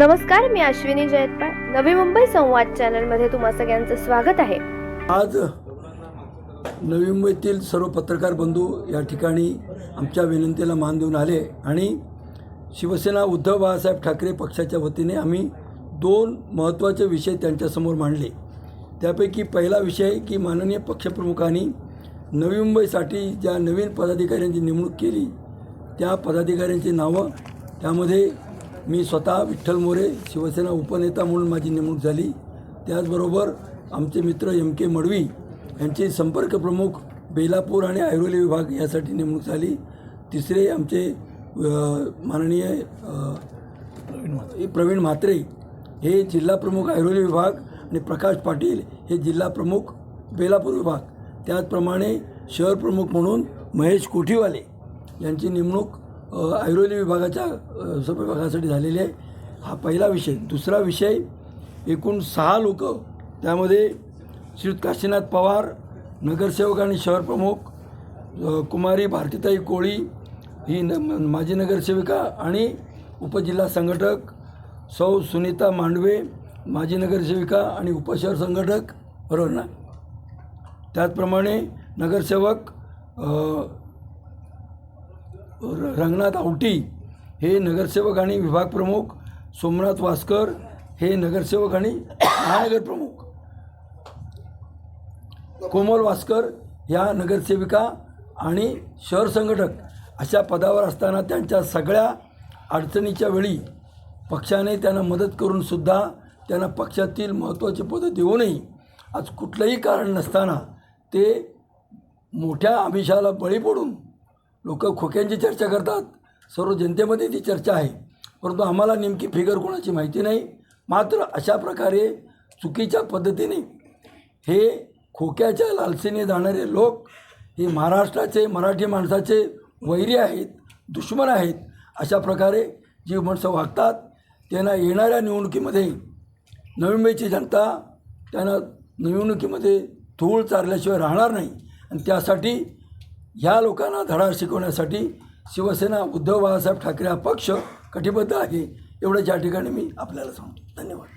नमस्कार मी अश्विनी जयतपाळ नवी मुंबई संवाद चॅनलमध्ये तुम्हा सगळ्यांचं स्वागत आहे. आज नवी मुंबईतील सर्व पत्रकार बंधू या ठिकाणी आमच्या विनंतीला मान देऊन आले आणि शिवसेना उद्धव बाळासाहेब ठाकरे पक्षाच्या वतीने आम्ही दोन महत्त्वाचे विषय त्यांच्यासमोर मांडले. त्यापैकी पहिला विषय की माननीय पक्षप्रमुखांनी नवी मुंबईसाठी ज्या नवीन पदाधिकाऱ्यांची नेमणूक केली त्या पदाधिकाऱ्यांची नावं त्यामध्ये मी स्वतः विठ्ठल मोरे शिवसेना उपनेता म्हणून माझी नेमणूक झाली. त्याचबरोबर आमचे मित्र एम के मडवी यांचे संपर्क प्रमुख बेलापूर आणि ऐरोली विभाग यासाठी नेमणूक झाली. तिसरे आमचे माननीय प्रवीण म्हात्रे हे जिल्हा प्रमुख ऐरोली विभाग आणि प्रकाश पाटील हे जिल्हा प्रमुख बेलापूर विभाग. त्याचप्रमाणे शहर प्रमुख म्हणून महेश कोठीवाले यांची नेमणूक ऐरोली विभागाच्या अ, झालेली आहे. हा पहिला विषय. दुसरा विषय एकूण सहा लोक त्यामध्ये श्री काशीनाथ पवार नगरसेवक आणि शहर प्रमुख कुमारी भारतीताई कोळी ही न माजी नगरसेविका आणि उपजिल्हा संघटक सौ सुनीता मांडवे माजी नगरसेविका आणि उपशहर संघटक बरोबर ना? त्याचप्रमाणे नगरसेवक रंगनाथ आवटी हे नगरसेवक आणि विभाग प्रमुख सोमनाथ वासकर हे नगरसेवक आणि महानगर प्रमुख. कोमल वासकर ह्या नगरसेविका आणि शहर संघटक अशा पदावर असताना त्यांच्या सगळ्या अडचणीच्या वेळी पक्षाने त्यांना मदत करूनसुद्धा त्यांना पक्षातील महत्त्वाची पदं देऊनही आज कुठलंही कारण नसताना ते मोठ्या आमिषाला बळी पडून लोक खोक्यांची चर्चा करतात. सर्व जनतेमध्ये ती चर्चा आहे. परंतु आम्हाला नेमकी फिगर कोणाची माहिती नाही. मात्र अशा प्रकारे चुकीच्या पद्धतीने हे खोक्याच्या लालसेने जाणारे लोक हे महाराष्ट्राचे मराठी माणसाचे वैरी आहेत दुश्मन आहेत अशा प्रकारे जी माणसं वागतात त्यांना येणाऱ्या निवडणुकीमध्ये नवी मुंबईची जनता त्यांना निवडणुकीमध्ये धूळ चारल्याशिवाय राहणार नाही. आणि त्यासाठी ह्या लोकांना धडा शिकवण्यासाठी शिवसेना उद्धव बाळासाहेब ठाकरे हा पक्ष कटिबद्ध आहे एवढंच या ठिकाणी मी आपल्याला सांगतो. धन्यवाद.